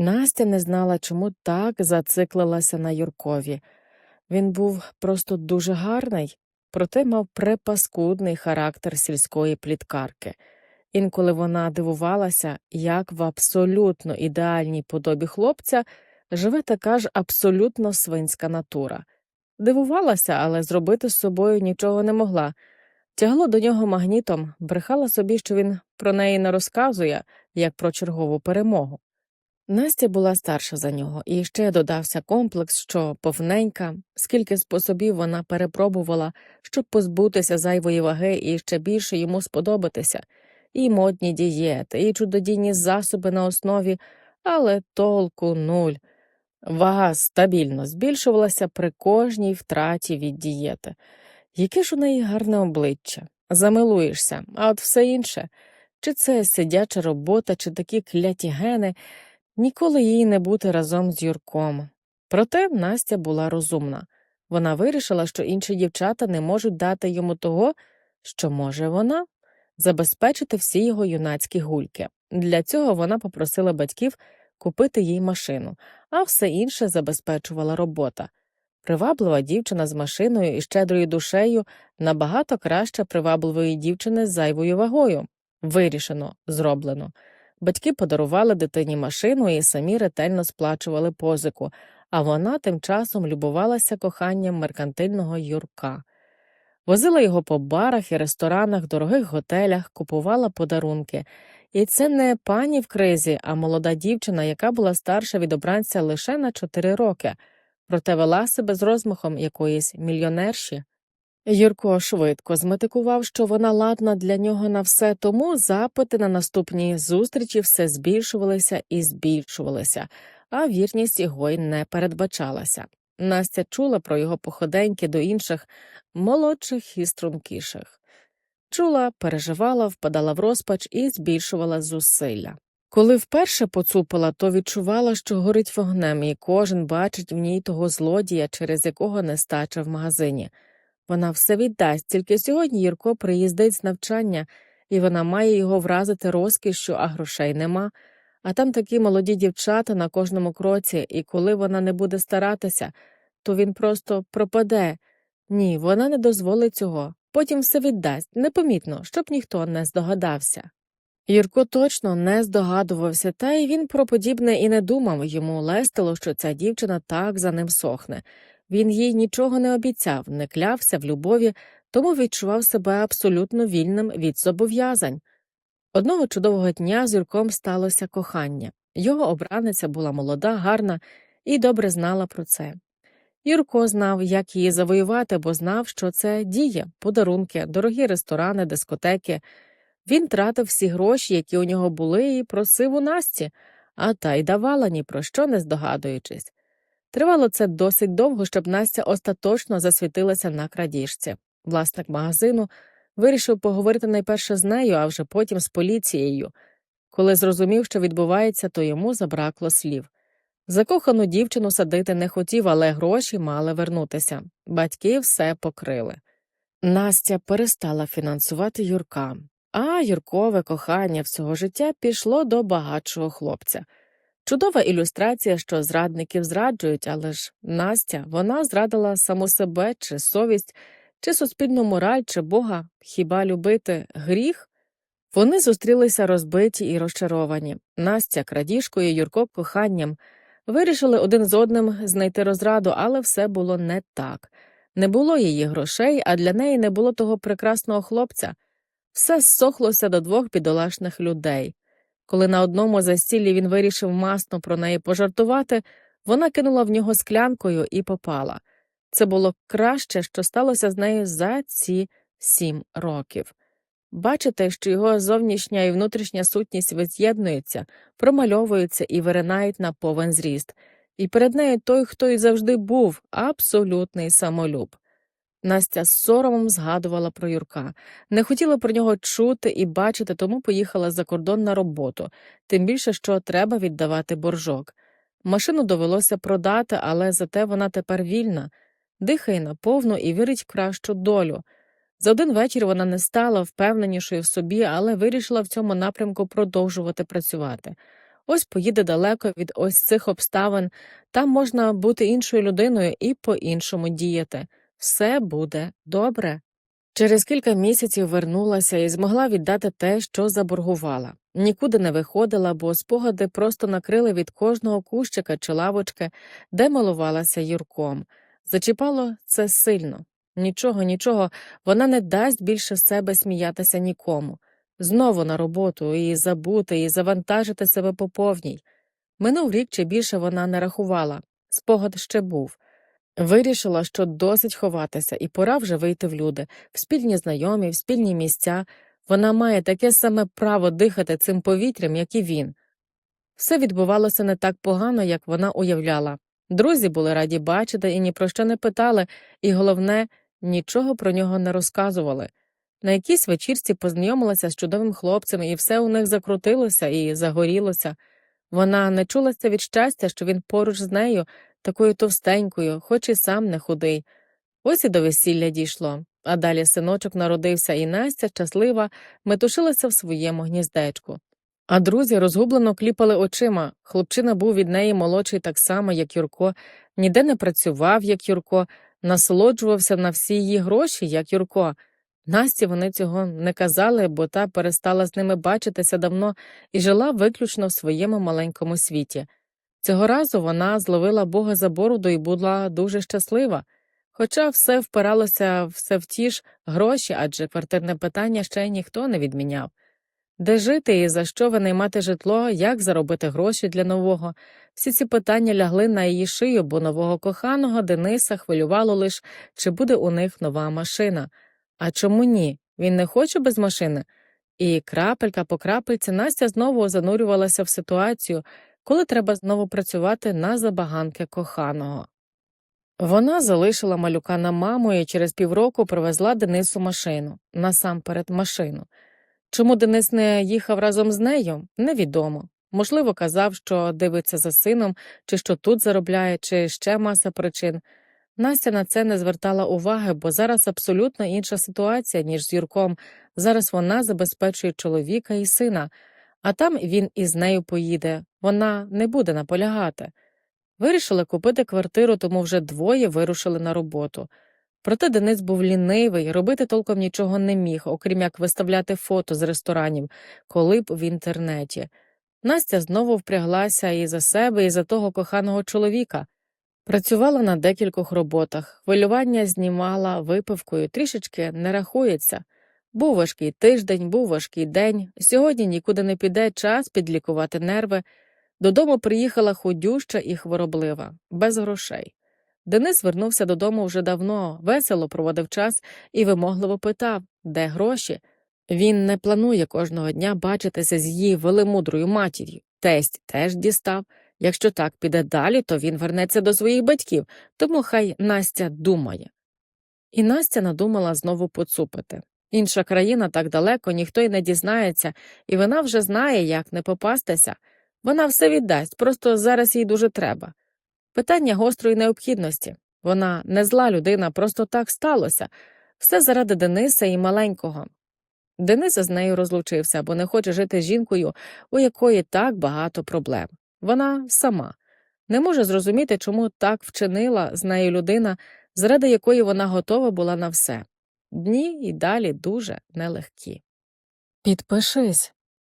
Настя не знала, чому так зациклилася на Юркові. Він був просто дуже гарний, проте мав препаскудний характер сільської пліткарки. Інколи вона дивувалася, як в абсолютно ідеальній подобі хлопця живе така ж абсолютно свинська натура. Дивувалася, але зробити з собою нічого не могла. Тягло до нього магнітом, брехала собі, що він про неї не розказує, як про чергову перемогу. Настя була старша за нього, і ще додався комплекс, що повненька, скільки способів вона перепробувала, щоб позбутися зайвої ваги і ще більше йому сподобатися, і модні дієти, і чудодійні засоби на основі, але толку нуль. Вага стабільно збільшувалася при кожній втраті від дієти. Яке ж у неї гарне обличчя, замилуєшся, а от все інше, чи це сидяча робота, чи такі кляті гени, ніколи їй не бути разом з Юрком. Проте Настя була розумна. Вона вирішила, що інші дівчата не можуть дати йому того, що може вона забезпечити всі його юнацькі гульки. Для цього вона попросила батьків купити їй машину, а все інше забезпечувала робота. Приваблива дівчина з машиною і щедрою душею набагато краще привабливої дівчини з зайвою вагою. Вирішено, зроблено. Батьки подарували дитині машину і самі ретельно сплачували позику, а вона тим часом любувалася коханням меркантильного Юрка. Возила його по барах і ресторанах, дорогих готелях, купувала подарунки. І це не пані в кризі, а молода дівчина, яка була старша від обранця лише на чотири роки, проте вела себе з розмахом якоїсь мільйонерші. Юрко швидко зметикував, що вона ладна для нього на все, тому запити на наступні зустрічі все збільшувалися і збільшувалися, а вірність його й не передбачалася. Настя чула про його походеньки до інших молодших і стрункіших. Чула, переживала, впадала в розпач і збільшувала зусилля. Коли вперше поцупила, то відчувала, що горить вогнем, і кожен бачить в ній того злодія, через якого нестача в магазині. Вона все віддасть, тільки сьогодні Юрко приїздить з навчання, і вона має його вразити розкішшю, а грошей нема. А там такі молоді дівчата на кожному кроці, і коли вона не буде старатися, то він просто пропаде. Ні, вона не дозволить цього. Потім все віддасть, непомітно, щоб ніхто не здогадався. Юрко точно не здогадувався, та й він про подібне і не думав йому лестило, що ця дівчина так за ним сохне. Він їй нічого не обіцяв, не клявся в любові, тому відчував себе абсолютно вільним від зобов'язань. Одного чудового дня з Юрком сталося кохання. Його обраниця була молода, гарна і добре знала про це. Юрко знав, як її завоювати, бо знав, що це діє, подарунки, дорогі ресторани, дискотеки. Він тратив всі гроші, які у нього були, і просив у Насті, а та й давала ні про що не здогадуючись. Тривало це досить довго, щоб Настя остаточно засвітилася на крадіжці. Власник магазину вирішив поговорити найперше з нею, а вже потім з поліцією. Коли зрозумів, що відбувається, то йому забракло слів. Закохану дівчину садити не хотів, але гроші мали вернутися. Батьки все покрили. Настя перестала фінансувати Юрка, а Юркове кохання всього життя пішло до багатшого хлопця. Чудова ілюстрація, що зрадників зраджують, але ж Настя вона зрадила саму себе, чи совість, чи суспільну мораль, чи Бога, хіба любити гріх? Вони зустрілися розбиті і розчаровані. Настя крадіжкою, Юрко коханням. Вирішили один з одним знайти розраду, але все було не так. Не було її грошей, а для неї не було того прекрасного хлопця. Все зсохлося до двох бідолашних людей. Коли на одному застіллі він вирішив масно про неї пожартувати, вона кинула в нього склянкою і попала. Це було краще, що сталося з нею за ці сім років. Бачите, що його зовнішня і внутрішня сутність воз'єднуються, промальовуються і виринають на повен зріст, і перед нею той, хто й завжди був, абсолютний самолюб. Настя з соромом згадувала про Юрка, не хотіла про нього чути і бачити, тому поїхала за кордон на роботу, тим більше, що треба віддавати боржок. Машину довелося продати, але зате вона тепер вільна, дихає наповну і вірить в кращу долю. За один вечір вона не стала впевненішою в собі, але вирішила в цьому напрямку продовжувати працювати. Ось поїде далеко від ось цих обставин, там можна бути іншою людиною і по-іншому діяти. Все буде добре. Через кілька місяців вернулася і змогла віддати те, що заборгувала. Нікуди не виходила, бо спогади просто накрили від кожного кущика чи лавочки, де милувалася Юрком. Зачіпало це сильно. Нічого, нічого, вона не дасть більше себе сміятися нікому. Знову на роботу і забути, і завантажити себе по повній. Минув рік чи більше вона не рахувала. Спогад ще був. Вирішила, що досить ховатися, і пора вже вийти в люди, в спільні знайомі, в спільні місця. Вона має таке саме право дихати цим повітрям, як і він. Все відбувалося не так погано, як вона уявляла. Друзі були раді бачити і ні про що не питали, і головне, нічого про нього не розказували. На якійсь вечірці познайомилася з чудовим хлопцем, і все у них закрутилося і загорілося. Вона не чулася від щастя, що він поруч з нею, такою товстенькою, хоч і сам не худий. Ось і до весілля дійшло, а далі синочок народився, і Настя, щаслива, метушилася в своєму гніздечку. А друзі розгублено кліпали очима. Хлопчина був від неї молодший так само, як Юрко, ніде не працював, як Юрко, насолоджувався на всі її гроші, як Юрко. Насті вони цього не казали, бо та перестала з ними бачитися давно і жила виключно в своєму маленькому світі. Цього разу вона зловила Бога за бороду і була дуже щаслива, хоча все впиралося все в ті ж гроші, адже квартирне питання ще ніхто не відміняв. Де жити і за що винаймати житло, як заробити гроші для нового. Всі ці питання лягли на її шию, бо нового коханого Дениса хвилювало лиш, чи буде у них нова машина. А чому ні? Він не хоче без машини. І крапелька по крапельці Настя знову занурювалася в ситуацію, коли треба знову працювати на забаганки коханого. Вона залишила малюка на маму і через півроку привезла Денису машину, насамперед машину. Чому Денис не їхав разом з нею, невідомо. Можливо, казав, що дивиться за сином, чи що тут заробляє, чи ще маса причин. Настя на це не звертала уваги, бо зараз абсолютно інша ситуація, ніж з Юрком. Зараз вона забезпечує чоловіка і сина, а там він із нею поїде, вона не буде наполягати. Вирішили купити квартиру, тому вже двоє вирушили на роботу. Проте Денис був лінивий, робити толком нічого не міг, окрім як виставляти фото з ресторанів, коли б в інтернеті. Настя знову впряглася і за себе, і за того коханого чоловіка. Працювала на декількох роботах, хвилювання знімала випивкою, трішечки не рахується. Був важкий тиждень, був важкий день. Сьогодні нікуди не піде час підлікувати нерви. Додому приїхала худюща і хвороблива, без грошей. Денис вернувся додому вже давно, весело проводив час і вимогливо питав, де гроші. Він не планує кожного дня бачитися з її велемудрою матір'ю. Тесть теж дістав. Якщо так піде далі, то він вернеться до своїх батьків, тому хай Настя думає. І Настя надумала знову поцупити. Інша країна так далеко, ніхто й не дізнається, і вона вже знає, як не попастися. Вона все віддасть, просто зараз їй дуже треба. Питання гострої необхідності. Вона не зла людина, просто так сталося. Все заради Дениса і маленького. Денис з нею розлучився, бо не хоче жити з жінкою, у якої так багато проблем. Вона сама не може зрозуміти, чому так вчинила з нею людина, заради якої вона готова була на все. Дні і далі дуже нелегкі. Підпишись,